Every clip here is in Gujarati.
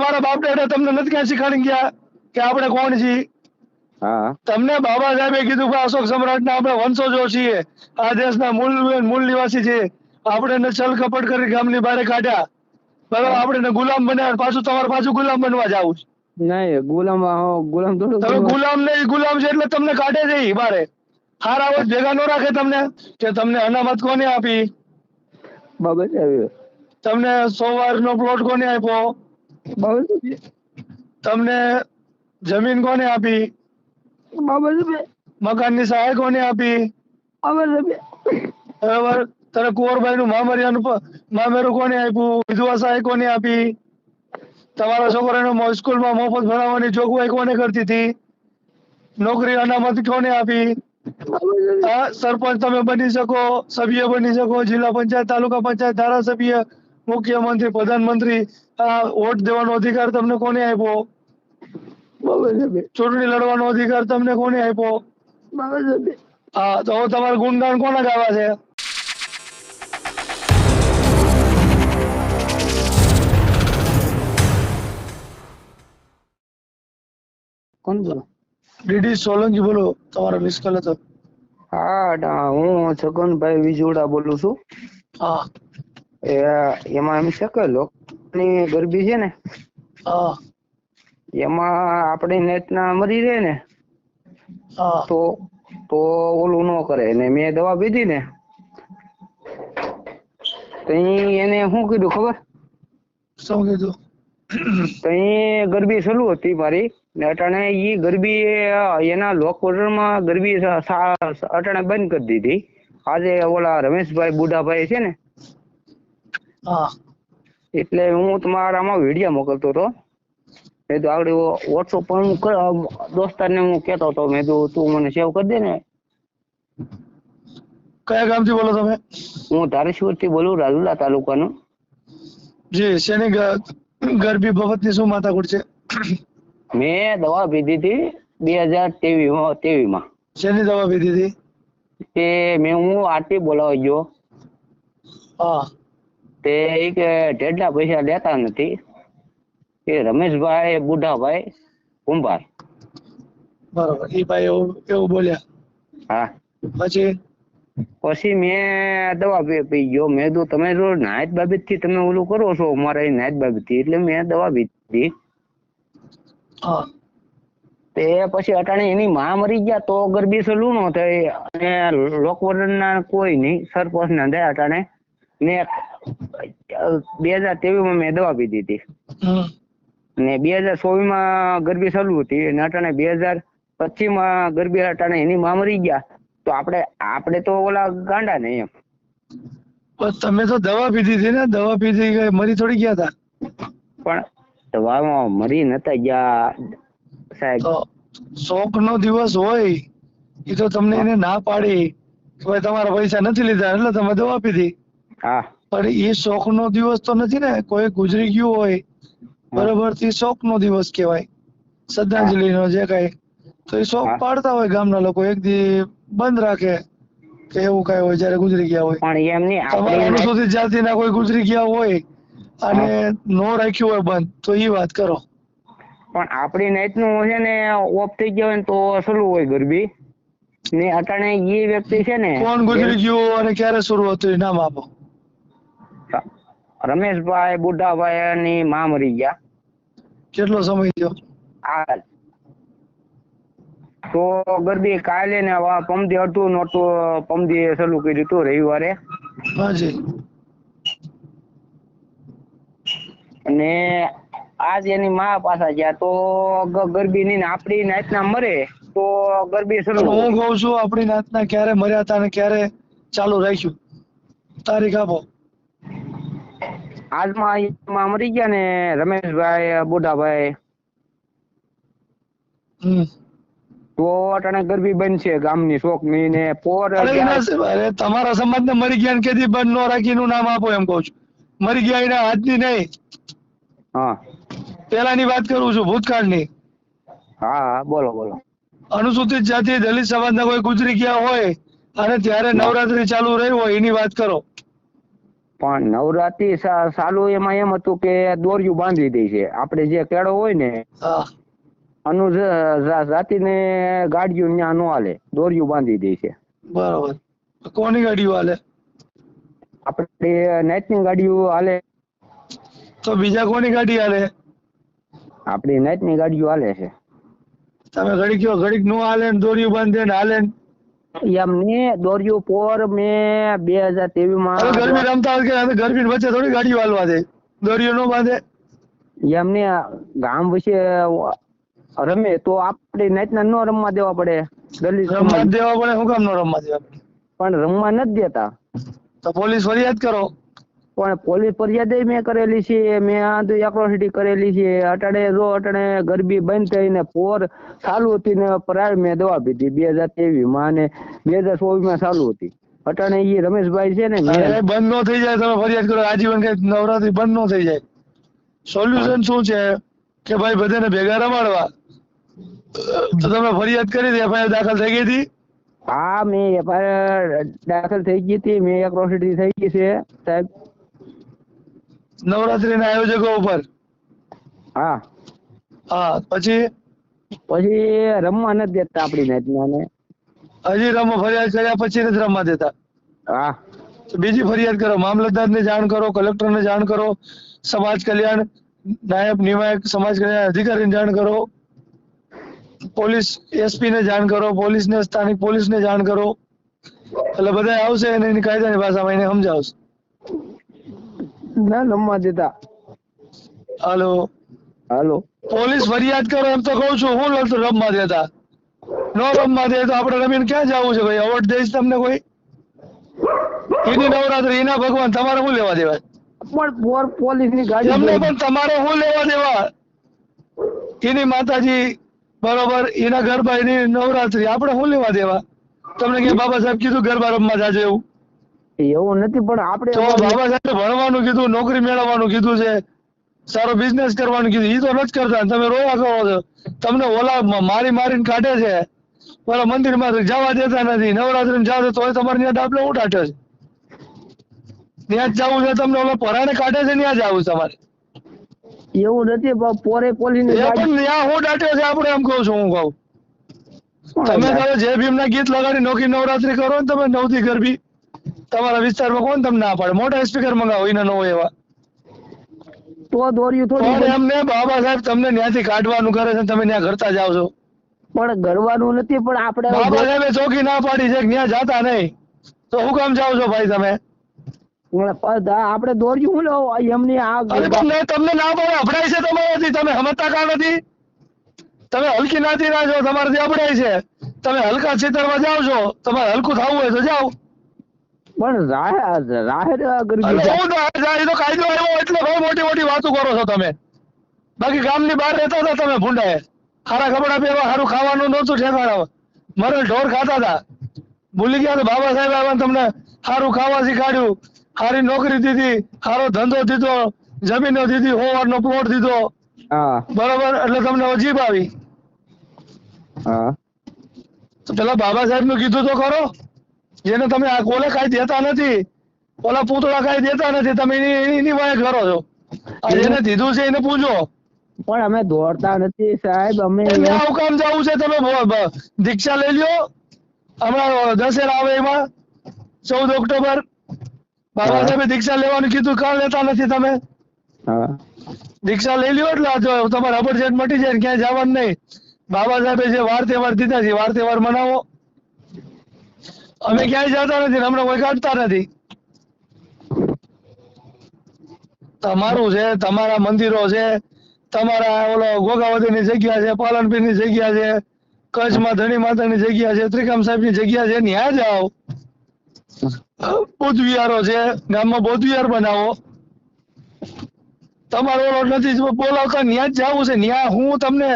તમારા બાપ દાદા તમને નથી ક્યાં શીખવાડી ગયા કે આપણે કોણ છીએ? તમને બાબા સાહેબે કીધું કે અશોક સમ્રાટના આપણે વંશજો છીએ. આ દેશના મૂળ મૂળ નિવાસી છીએ આપણે છલ કપટ કરી ગામની બહાર કાઢ્યા. બરાબર આપણે ગુલામ બન્યા પાછું તમારે પાછું ગુલામ બનવા જાવું છે. નહીં ગુલામ ગુલામ થોડું તમે ગુલામ. નહીં ગુલામ છે એટલે તમને કાઢે છે બારે. હાર વોટ ભેગા નો રાખે તમને કે તમને અનામત કોને આપી? બાબત તમને સોમવાર નો પ્લોટ કોને આપ્યો? તમને જમીન કોને આપી? મકાનની સહાય કોને આપી? બરાબર. તને કુંવરબાઈ નું મામરિયાનું મામેરું કોને આપ્યું? વિધવા સહાય કોને આપી? તમારા છોકરાને સ્કૂલમાં મફત ભણાવવાની જોગવાઈ કોને કરતી હતી? નોકરી અનામત કોને આપી? હા સરપંચ તમે બની શકો સભ્ય બની શકો જિલ્લા પંચાયત તાલુકા પંચાયત ધારાસભ્ય મુખ્યમંત્રી પ્રધાનમંત્રી વોટ દેવાનો અધિકાર તમને કોને આપ્યો? ચૂંટણી લડવાનો અધિકાર તમને કોને આપ્યો? હા તો હવે તમારે ગુણગાન કોના ગાવા છે? કોણ બોલો? ડીડી સોલંકી બોલો. તમારો મિસ કોલ હતો. હા હું છગનભાઈ વિજોડા બોલું છું. હા. એ એમાં એમ છે કે લોકની ગરબી છે ને એમાં આપણી નેતના મરી રહે ને તો તો ઓલું ન કરે. ને મેં દવા પીધી ને તો એને શું કીધું ખબર? શું કીધું? તો ગરબી ચાલુ હતી મારી ને અટાણે ઈ ગરબી એના લોકમાં ગરબી અટાણે બંધ કરી દીધી. આજે ઓલા રમેશભાઈ બુઢાભાઈ છે ને એટલે હું તમારામાં વીડિયો મોકલતો હતો. મેં તો આગળ વોટ્સઅપ પર હું દોસ્તારને હું કહેતો હતો. મેં તો તું મને સેવ કરી દે ને. કયા ગામથી બોલો તમે? હું ધારેશ્વરથી બોલું રાજુલા તાલુકાનો. જી શેની ગરબી બાબતની શું માથાકૂટ છે? મેં દવા પીધી હતી બે હજાર તેવી માં શેની દવા પીધી હતી? તે મેં હું આરતી બોલાવા ગયો. હા. તે ઈ કે પૈસા લેતા નથી. એ રમેશભાઈ બુઢાભાઈ કુંભાર. બરોબર. એ ભાઈ એવું એવું બોલ્યા. હા. પછી? પછી મેં દવા પી ગયો. મેં તો તમે જો નાયત બાબતથી તમે ઓલું કરો છો અમારે નાયત બાબતથી એટલે મેં દવા પીધી હા. તે પછી અટાણે એની માં મરી ગયા તો ગરબી સલું નો થઈ. અને લોકવર્ધન ના કોઈ નહીં સરપંચ ના દે અટાણે. ને બે હજાર ત્રેવીસમાં મેં દવા પીધી હતી. ને બે હજાર ચોવીસમાં ગરબી ચાલુ હતી અને અટાણે બે હજાર પચીસમાં ગરબી અટાણે એની માં મરી ગયા. તો આપણે આપણે તો ઓલા ગાંડા ને એમ. તમે તો દવા પીધી હતી ને દવા પીધી મરી થોડી ગયા હતા પણ દવામાં મરી નતા ગયા સાહેબ. શોક નો દિવસ હોય એ તો તમને એને ના પાડી. તમારા પૈસા નથી લીધા એટલે તમે દવા પીધી. હા. પણ એ શોખ નો દિવસ તો નથી ને? કોઈ ગુજરી ગયું હોય બરોબરથી શોખ નો દિવસ કહેવાય. શ્રદ્ધાંજલિ નો જે કઈ. તો એ શોખ પાડતા હોય ગામના લોકો એક દી બંધ રાખે કે એવું કઈ હોય જયારે ગુજરી ગયા હોય. પણ એમની તમારા આપણી અનુસૂચિત જાતિના કોઈ ગુજરી ગયા હોય અને નો રાખ્યું હોય બંધ તો એ વાત કરો. પણ આપણી નાઈટનું છે ને ઓફ થઈ ગયો હોય ને તો સલું હોય ગરબી. ને અટાણે એ વ્યક્તિ છે ને કોણ ગુજરી ગયું અને ક્યારે શરૂ હતું નામ આપો. રમેશભાઈ બુઢાભાઈ ની માં મરી ગયા. કેટલો સમય થયો? આ તો ગરબી કાલે ને પમદી હતું નહોતું પમદી શરૂ કર્યું હતું રવિવારે. હાજી અને આજ એની માં પાછા ગયા તો ગરબી ની ને આપણી નાઈટ ના મરે તો ગરબી શરૂ હું કઉ છું આપણી નાતના ક્યારે મર્યા હતા અને ક્યારે ચાલુ રાખ્યું? તારીખ આપો. આજમાં મરી ગયા ને રમેશભાઈ બોડાભાઈ તો અટાણે ગરબી બનશે ગામની શોખની ને પોર અરે એના સ- અરે મરી ગયા ને કેદી બંધ નો નામ આપો એમ કહું છું. મરી ગયા એના આજની નહીં. હા. પેલાની વાત કરું છું ભૂતકાળની. હા હા બોલો બોલો. અનુસૂચિત જાતિ દલિત સમાજના કોઈ ગુજરી ગયા હોય અને ત્યારે નવરાત્રી ચાલુ રહી હોય એની વાત કરો. પણ નવરાત્રી સાલુ ચાલુ એમાં એમ હતું કે દોરિયું બાંધી દે છે. આપણે જે કેળો હોય ને હા. અનુ જાતિને ગાડીઓ ત્યાં નો હાલે દોરિયું બાંધી દે છે. બરાબર. કોની ગાડીઓ હાલે? આપણે નાઇટની ગાડીઓ હાલે. તો બીજા કોની ગાડી હાલે? આપણી નાઇટની ગાડીઓ હાલે છે. તમે ઘડીક કયો ઘડીક નો હાલે ને દોરીયું બાંધે ને હાલે ને? એમને દોર્યો પોર મે બે હજાર તેવીસ હવે ગરમી રમતા હોય કે અમે ગરમી વચ્ચે થોડી ગાડી વાલવા દે. દોર્યો નો બાંધે. એમને ગામ વિશે રમે તો આપણે નાઇટના નો રમવા દેવા પડે. દલિત રમવા દેવા પડે શું કામ નો રમવા દેવા પણ રમવા નથી દેતા. તો પોલીસ ફરિયાદ કરો. પણ પોલીસ ફરિયાદ મેં કરેલી છે મેં આ તો એક્રોસિટી કરેલી છે. અટાણે જો અટાણે ગરબી બંધ થઈને પોર ચાલુ હતી ને પ્રાય મેં દવા પીધી. બે હજાર ત્રેવીસમાં અને બે હજાર ચોવીસમાં ચાલુ હતી. અટાણે એ રમેશભાઈ છે ને બંધ નો થઈ જાય તમે ફરિયાદ કરો. આજીવન કઈ નવરાત્રી બંધ નો થઈ જાય. સોલ્યુશન શું છે? કે ભાઈ બધાને ભેગા રમાડવા. તો તમે ફરિયાદ કરી હતી એફઆઈઆર દાખલ થઈ ગઈ હતી? હા મેં એફઆઈઆર દાખલ થઈ ગઈ હતી. મેં એક્રોસિટી થઈ ગઈ છે સાહેબ. નવરાત્રીના આયોજકો ઉપર? હા. હા પછી? પછી રમવા નથી દેતા આપડી નાઈટમાં ને. હજી રમો ફરિયાદ કર્યા પછી નથી રમવા દેતા? હા. બીજી ફરિયાદ કરો મામલતદારને જાણ કરો કલેક્ટરને જાણ કરો સમાજ કલ્યાણ નાયબ નિવાયક સમાજ કલ્યાણ અધિકારીને જાણ કરો પોલીસ એસપી ને જાણ કરો પોલીસ ને સ્થાનિક પોલીસ ને જાણ કરો. એટલે બધા આવશે અને એની કાયદાની ભાષામાં એને સમજાવશે. ના નમવા દેતા હાલો. હાલો. પોલીસ ફરિયાદ કરો એમ તો કહું છું. હું લડતો રમવા દેતા. નો રમવા દે તો આપણે રમીને ક્યાં જવું છે ભાઈ? અવોર્ડ દઈશ તમને કોઈ? એની નવરાત્રી એના ભગવાન તમારે શું લેવા દેવા? પણ પોર પોલીસની ગાડી તમને પણ તમારે શું લેવા દેવા? એની માતાજી બરોબર એના ગરબા એની નવરાત્રી આપણે શું લેવા દેવા? તમને કે બાબા સાહેબ કીધું ગરબા રમવા જાજો એવું. એવું નથી પણ આપણે તો બાબા સાહેબ ભણવાનું કીધું નોકરી મેળવવાનું કીધું છે સારો બિઝનેસ કરવાનું કીધું એ તો નથી કરતા તમે રોયા કરો છો. તમને ઓલા મારી મારીને કાઢે છે. ઓલા મંદિરમાં જવા દેતા નથી નવરાત્રી જાવ તો તમારે ત્યાં ડાબલો ઉઠાટે છે. ત્યાં જ જવું છે તમને ઓલા પરાણે કાઢે છે ત્યાં જવું તમારે. એવું નથી પોરે પોલી ની પણ ત્યાં હું દાટ્યો છે આપણે એમ કહું છું હું કહું. તમે જે ભીમ ના ગીત લગાડી નોકી નવરાત્રી કરો ને તમે નવથી ગરબી. તમારા વિસ્તારમાં કોણ તમને ના પાડે? મોટા સ્પીકર મંગાવો એના ન હોય એવા. તો દોર્યું થોડું એમને બાબા સાહેબ તમને ત્યાંથી કાઢવાનું કરે છે તમે ત્યાં કરતા જાવ છો. પણ ગરવાનું નથી પણ આપણે બાબા સાહેબે ચોકી ના પાડી છે ત્યાં જાતા નહીં. તો હું કામ જાવ છો ભાઈ તમે? આપણે દોર્યું હું લેવો? એમની આ તમને ના પાડે અપડાય છે તમારાથી. તમે સમજતા કા નથી? તમે હલકી નાતી ના છો તમારાથી અપડાય છે. તમે હલકા છેતરમાં જાવ છો તમારે હલકું થવું હોય તો જાઓ. પણ ગરબી તો કાયદો આવ્યો એટલે બહુ મોટી મોટી વાતો કરો છો તમે. બાકી ગામની બહાર રહેતા હતા તમે ભૂંડાએ. ખારા કપડા પહેરવા સારું ખાવાનું નહોતું ઠેકાણા મરે ઢોર ખાતા હતા. ભૂલી ગયા બાબા સાહેબ આવ્યા તમને સારું ખાવા શીખાડ્યું. સારી નોકરી દીધી સારો ધંધો દીધો જમીનો દીધી હોવાનો પ્લોટ દીધો. બરોબર એટલે તમને અજીબ આવી. હા. પેલા બાબા સાહેબનું કીધું તો ખરો? જેને તમે આ કોલે કાંઈ દેતા નથી. ઓલા પૂતળા કાંઈ દેતા નથી. તમે એની એની વાય કરો છો. જેને દીધું છે એને પૂછો પણ અમે દોડતા નથી સાહેબ. અમે આવું કામ જવું છે તમે દીક્ષા લઈ લ્યો. હમણાં દશેરા આવે એમાં. ચૌદ ઓક્ટોબર. બાબા. સાહેબે દીક્ષા લેવાનું કીધું. કાં લેતા નથી તમે. હા. દીક્ષા લઈ લ્યો એટલે જો તમારે અબરજેટ મટી જાય ક્યાંય જવાનું નહીં. બાબા સાહેબે જે વાર તહેવાર દીધા છે વાર તહેવાર મનાવો. અમે ક્યાંય જતા નથી ને હમણાં કોઈ કાઢતા નથી. તમારું છે, તમારા મંદિરો છે, તમારા ઓલો ગોગાવતીની જગ્યા છે પાલનપીરની જગ્યા છે, કચ્છમાં ધણી માતાની જગ્યા છે ત્રિકામ સાહેબની જગ્યા છે ત્યાં જાઓ. બૌદ્ધ વિહારો છે, ગામમાં બૌદ્ધ વિહાર બનાવો. તમારો ઓલો નથી, બોલાવતા ન્યા જ જવું છે, ન્યા હું તમને,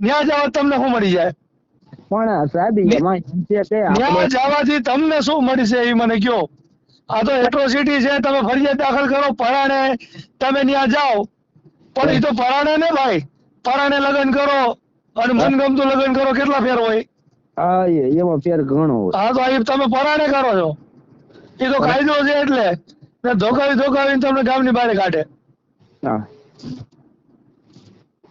ન્યા જાવ તમને શું મળી જાય. પણ સાહેબ એમાં એમ છે કે આપણે જવાથી તમને શું મળશે એ મને કયો? આ તો એટ્રોસિટી છે તમે ફરિયાદ દાખલ કરો પરાણે તમે ત્યાં જાઓ. પણ એ તો પરાણે ને ભાઈ પરાણે લગ્ન કરો અને મનગમતું લગ્ન કરો કેટલા ફેર હોય? હા એ- એમાં ફેર ઘણો હોય. હા તો આ તમે પરાણે કરો છો. એ તો કાયદો છે એટલે. ધોકાવી ધોકાવીને તમને ગામની બહાર કાઢે. હા.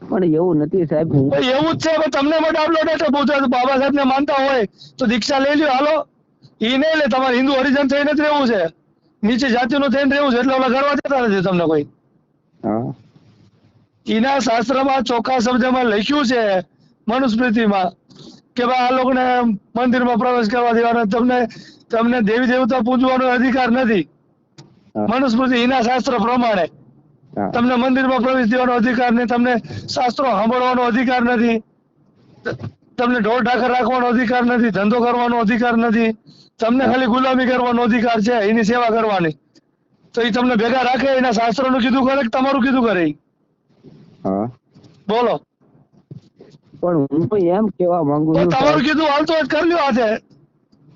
પણ એવું નથી સાહેબ. એવું જ છે તમને માટે અપલોડ એટલે પૂછે બાબા સાહેબ ને માનતા હોય તો દીક્ષા લઈ લ્યો હાલો. એ નહીં લે તમારે હિન્દુ હરિજન થઈને જ રહેવું છે. નીચે જાતિનું થઈને રહેવું છે એટલે ઓલા કરવા જતા નથી તમને કોઈ. એના શાસ્ત્રમાં ચોખ્ખા શબ્દમાં લખ્યું છે મનુસ્મૃતિમાં કે ભાઈ આ લોકોને મંદિરમાં પ્રવેશ કરવા દેવાનો તમને તમને દેવી દેવતા પૂજવાનો અધિકાર નથી. મનુસ્મૃતિ એના શાસ્ત્ર પ્રમાણે. તમને મંદિરમાં પ્રવેશ દેવાનો અધિકાર નહીં તમને શાસ્ત્રો સાંભળવાનો અધિકાર નથી. તમને ઢોર ઢાકર રાખવાનો અધિકાર નથી ધંધો કરવાનો અધિકાર નથી. તમને ખાલી ગુલામી કરવાનો અધિકાર છે એની સેવા કરવાની. તો એ તમને ભેગા રાખે એના શાસ્ત્રોનું કીધું કરે કે તમારું કીધું કરે હા. બોલો. પણ હું તો એમ કેવા માંગુ છું તમારું કીધું હાલતો જ કરી લ્યો આજે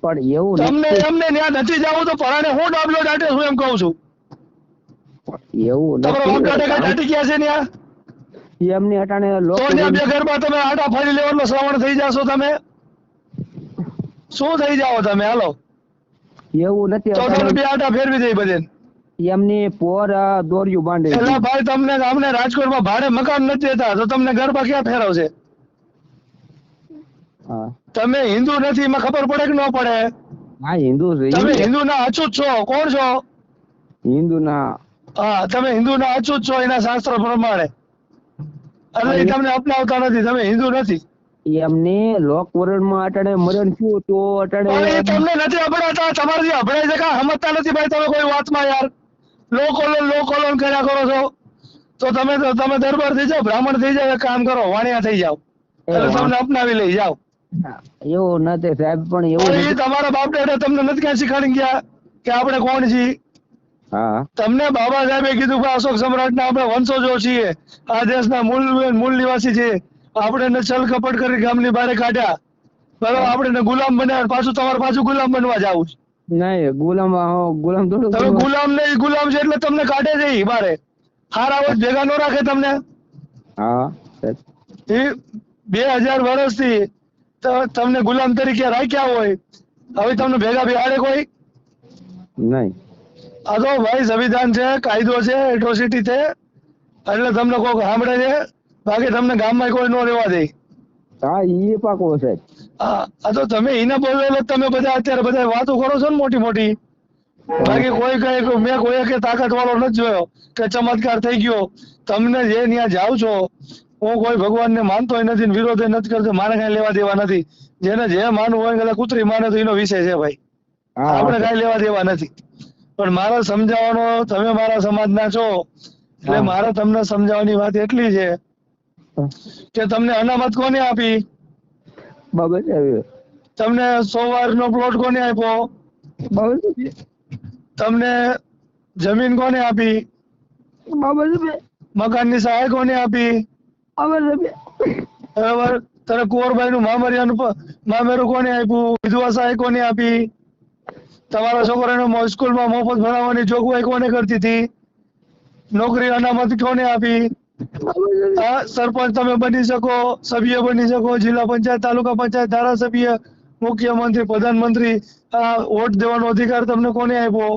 પણ એવું તમને એમને ત્યાં નથી જવું તો પરાણે હું ડાબલો દાટે હું એમ કહું છું? એવું નથી. ગયા છે ત્યાં એમની અટાણે લોકો બે ઘરમાં તમે આટા ફરી લેવાનો શ્રવણ થઈ જાશો તમે? શું થઈ જાઓ તમે? હાલો. એવું નથી તો તમે બે આટા ફેરવી દઈ બધે એમની પોર દોર્યું બાંધે એટલે ભાઈ તમને અમને રાજકોટમાં ભાડે મકાન નથી દેતા તો તમને ગરબા ક્યાં ફેરવશે? હા. તમે હિન્દુ નથી એમાં ખબર પડે કે ન પડે? હા હિન્દુ તમે હિન્દુ. ના અછૂત છો કોણ છો? હિન્દુ ના હા તમે હિન્દુ ના અછૂત છો એના શાસ્ત્ર પ્રમાણે. એટલે તમને અપનાવતા નથી તમે હિન્દુ નથી. એમને લોકમાં અટાણે મરણ થયું તો અટાણે તમને નથી અભડાતા તમારે અભડાય છે કાં? સમજતા નથી ભાઈ તમે કોઈ વાતમાં યાર. લો કોલોન કર્યા કરો છો. તો તમે તમે દરબાર થઈ જાઓ બ્રાહ્મણ થઈ જાઓ કામ કરો વાણિયા થઈ જાઓ. તમને અપનાવી લઈ જાઓ. એવું નથી સાહેબ પણ એવું તમારા બાપ દાદા તમને નથી ક્યાં શીખવાડી ગયા કે આપણે કોણ છીએ? તમને બાબા સાહેબે કીધું કે અશોક સમ્રાટના આપણે વંશજો છીએ આ દેશના મૂળ મૂળ નિવાસી છીએ. આપણે છલ કપટ કરી ગામની બહાર કાઢ્યા. બરાબર આપણે ગુલામ બન્યા પાછું તમારે પાછું ગુલામ બનવા જવું છે. નહીં ગુલામ ગુલામ થોડું તમે ગુલામ. નહીં ગુલામ છે એટલે તમને કાઢે છે બારે. હારા હોય ભેગા નો રાખે તમને. હા એ બે હજાર વર્ષથી તમને ગુલામ તરીકે રાખ્યા હોય. હવે તમને ભેગા બિહાડે કોઈ? નહીં. આ તો ભાઈ સંવિધાન છે કાયદો છે એટ્રોસિટી છે. એટલે તમને કોઈ સાંભળે છે બાકી તમને ગામમાં કોઈ નો રહેવા દે. હા એ પાકો છે. હા આ તો તમે એના બોલો તમે બધા અત્યારે બધા વાતો કરો છો ને મોટી મોટી બાકી કોઈ કઈ મેં કોઈ કે તાકાત વાળો નથી જોયો કે ચમત્કાર થઈ ગયો. તમને જે ત્યાં જાવ છો હું કોઈ ભગવાન ને માનતો નથી વિરોધ નથી કરતો મારે કઈ લેવા દેવા નથી. જેને જે માનવું હોય કદાચ કૂતરી માને તો એનો વિષય છે ભાઈ. હા આપણે કઈ લેવા દેવા નથી. પણ મારે સમજાવવાનો તમે મારા સમાજના છો એટલે મારે તમને સમજાવવાની વાત એટલી છે કે તમને અનામત કોને આપી? બાબા સાહેબ તમને સો નો પ્લોટ કોને આપ્યો? તમને જમીન કોને આપી? બાબા સાહેબ મકાનની સહાય કોને આપી? બરાબર? તને કુંવરબાઈ નું મામરિયાનું મામેરું કોને આપ્યું? વિધવા સહાય કોને આપી? તમારા છોકરાને સ્કૂલમાં મફત ભણાવવાની જોગવાઈ કોને કરતી હતી? નોકરી અનામત કોને આપી? સરપંચ તમે બની શકો સભ્ય બની શકો જિલ્લા પંચાયત તાલુકા પંચાયત ધારાસભ્ય મુખ્યમંત્રી પ્રધાનમંત્રી વોટ દેવાનો અધિકાર તમને કોને આપ્યો?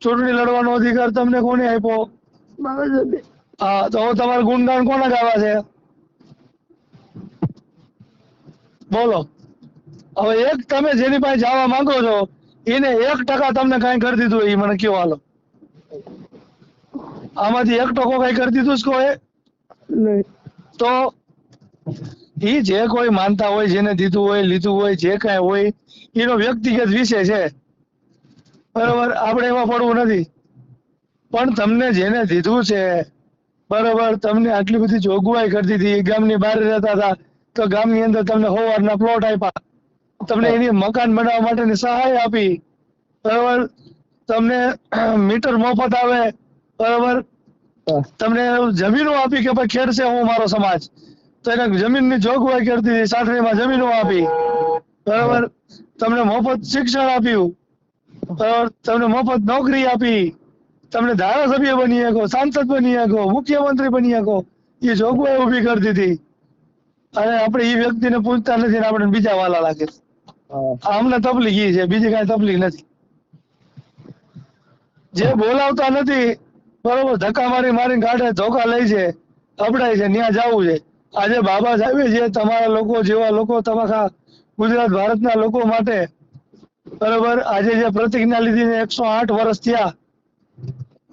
ચૂંટણી લડવાનો અધિકાર તમને કોને આપ્યો? હા તો હવે તમારે ગુણગાન કોના ગાવા છે? બોલો. હવે એક તમે જેની પાસે જવા માંગો છો એને એક ટકા તમને કઈ કરી દીધું એ મને કયો હાલો. આમાંથી એક ટકો કઈ કરી દીધું છે કોઈ? તો એ જે કોઈ માનતા હોય જેને દીધું હોય લીધું હોય જે કઈ હોય એનો વ્યક્તિગત વિષય છે. બરોબર આપણે એમાં પડવું નથી. પણ તમને જેને દીધું છે બરોબર તમને આટલી બધી જોગવાઈ કરી દીધી ગામની બહાર રહેતા હતા તો ગામની અંદર તમને હોવાના પ્લોટ આપ્યા. તમને એની મકાન બનાવવા માટેની સહાય આપી. બરોબર? તમને મીટર મફત આવે. બરોબર? તમને જમીનો આપી કે ભાઈ ખેડશે હું મારો સમાજ. તો એને જમીનની જોગવાઈ કરતી હતી જમીનો આપી. બરાબર? તમને મફત શિક્ષણ આપ્યું. બરાબર? તમને મફત નોકરી આપી. તમને ધારાસભ્ય બની શકો, સાંસદ બની શકો, મુખ્યમંત્રી બની શકો. એ જોગવાઈ ઊભી કરતી હતી. અને આપણે એ વ્યક્તિને પૂછતા નથી ને આપણે બીજા વાલા લાગે આ અમને તકલીફ છે, બીજી કઈ તકલીફ નથી. જે બોલાવતા નથી, બરોબર ધક્કા મારી મારી કાઢે ધોકા લઈ છે અપડાય છે ત્યાં જવું છે. આજે બાબા સાહેબ જે તમારા લોકો જેવા લોકો તમારા ગુજરાત, ભારતના લોકો માટે બરોબર, આજે જે પ્રતિજ્ઞા લીધી એકસો આઠ વર્ષ થયા,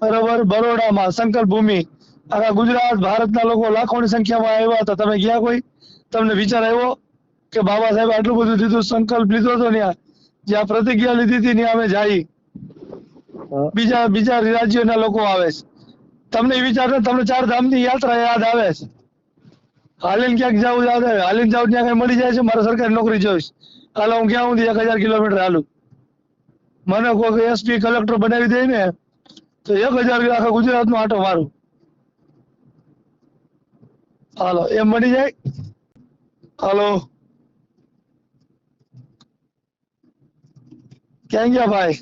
બરોબર, બરોડામાં સંકલ્પ ભૂમિ આખા ગુજરાત, ભારતના લોકો લાખોની સંખ્યામાં આવ્યા હતા. તમે ગયા કોઈ? તમને વિચાર આવ્યો? કે બાબા સાહેબ આટલું બધું લીધું સંકલ્પ લીધો હતો ત્યાં જ્યાં પ્રતિજ્ઞા લીધી હતી ત્યાં અમે જાય બીજા બીજા રાજ્યોના લોકો આવે છે. તમને વિચાર તમને ચાર ધામની યાત્રા યાદ આવે છે? હાલીને ક્યાંક જવું યાદ આવે. હાલીને જાવ ત્યાં કઈ મળી જાય છે મારે સરકારી નોકરી જોઈશ. હાલ હું ક્યાં સુધી એક હજાર કિલોમીટર હાલું? મને કોઈ એસપી કલેક્ટર બનાવી દે ને તો એક હજાર આખા ગુજરાતનો આટો મારું. હાલો એમ મળી જાય? હાલો. ક્યાં ગયા ભાઈ